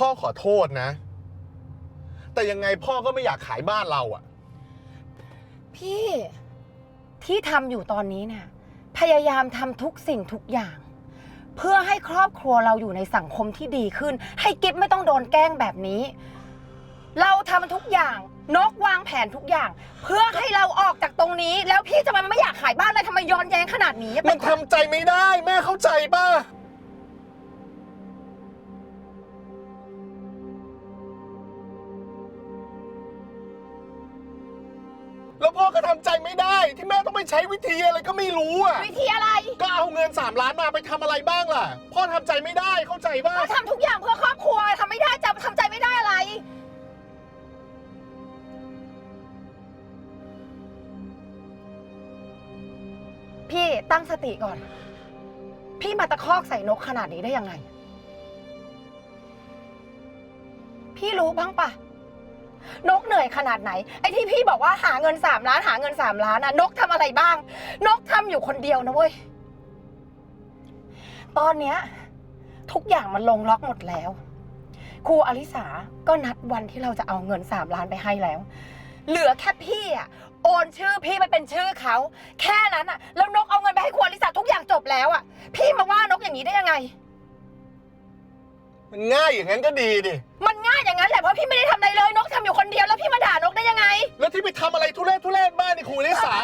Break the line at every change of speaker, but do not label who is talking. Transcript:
พ่อขอโทษนะ แต่ยังไงพ่อก็ไม่อยากขายบ้านเราอะ
พี่ที่ทำอยู่ตอนนี้เนี่ยพยายามทำทุกสิ่งทุกอย่าง เพื่อให้ครอบครัวเราอยู่ในสังคมที่ดีขึ้น ให้กิฟไม่ต้องโดนแกล้งแบบนี้ เราทำทุกอย่างนกวางแผนทุกอย่าง เพื่อให้เราออกจากตรงนี้ แล้วพี่จะมาไม่อยากขายบ้านเลยทำไมย้อนแย้งขนาดนี้
มันทำใจไม่ได้ แม่เข้าใจป่ะ แล้วพ่อก็ทำใจไม่ได้ ที่แม่ต้องไปใช้วิธีอะไรก็ไม่รู้อะ
วิธีอะไร
ก็เอาเงิน 3 ล้านมาไปทำอะไรบ้างล่ะ พ่อทำใจไม่ได้เข้าใจป่ะ
เราทำทุกอย่างเพื่อครอบครัวทำไม่ได้จะทำใจไม่ได้อะไร พี่ตั้งสติก่อน พี่มาตะคอกใส่นกขนาดนี้ได้ยังไง พี่รู้บ้างปะ นกเหนื่อยขนาดไหน ไอ้ที่พี่บอกว่าหาเงินสามล้านหาเงินสามล้านนะนกทำอะไรบ้าง นกทำอยู่คนเดียวนะเว้ย ตอนเนี้ย ทุกอย่างมันลงล็อกหมดแล้ว ครูอลิสาก็นัดวันที่เราจะเอาเงินสามล้านไปให้แล้ว เหลือแค่พี่อะโอนชื่อพี่ไปเป็นชื่อเขา แค่นั้นอะแล้วนกเอาเงินไปให้ครูอลิสาทุกอย่างจบแล้วอะพี่มาว่านกอย่างนี้ได้ยังไง
มันง่ายอย่างนั้นก็ดีดิ
มันง่ายอย่างนั้นแหละเพราะพี่ไม่ได้ทำอะไรเลยนก ทำอะ
ไรทุเรศทุเรศบ้านนี่ครูนิสา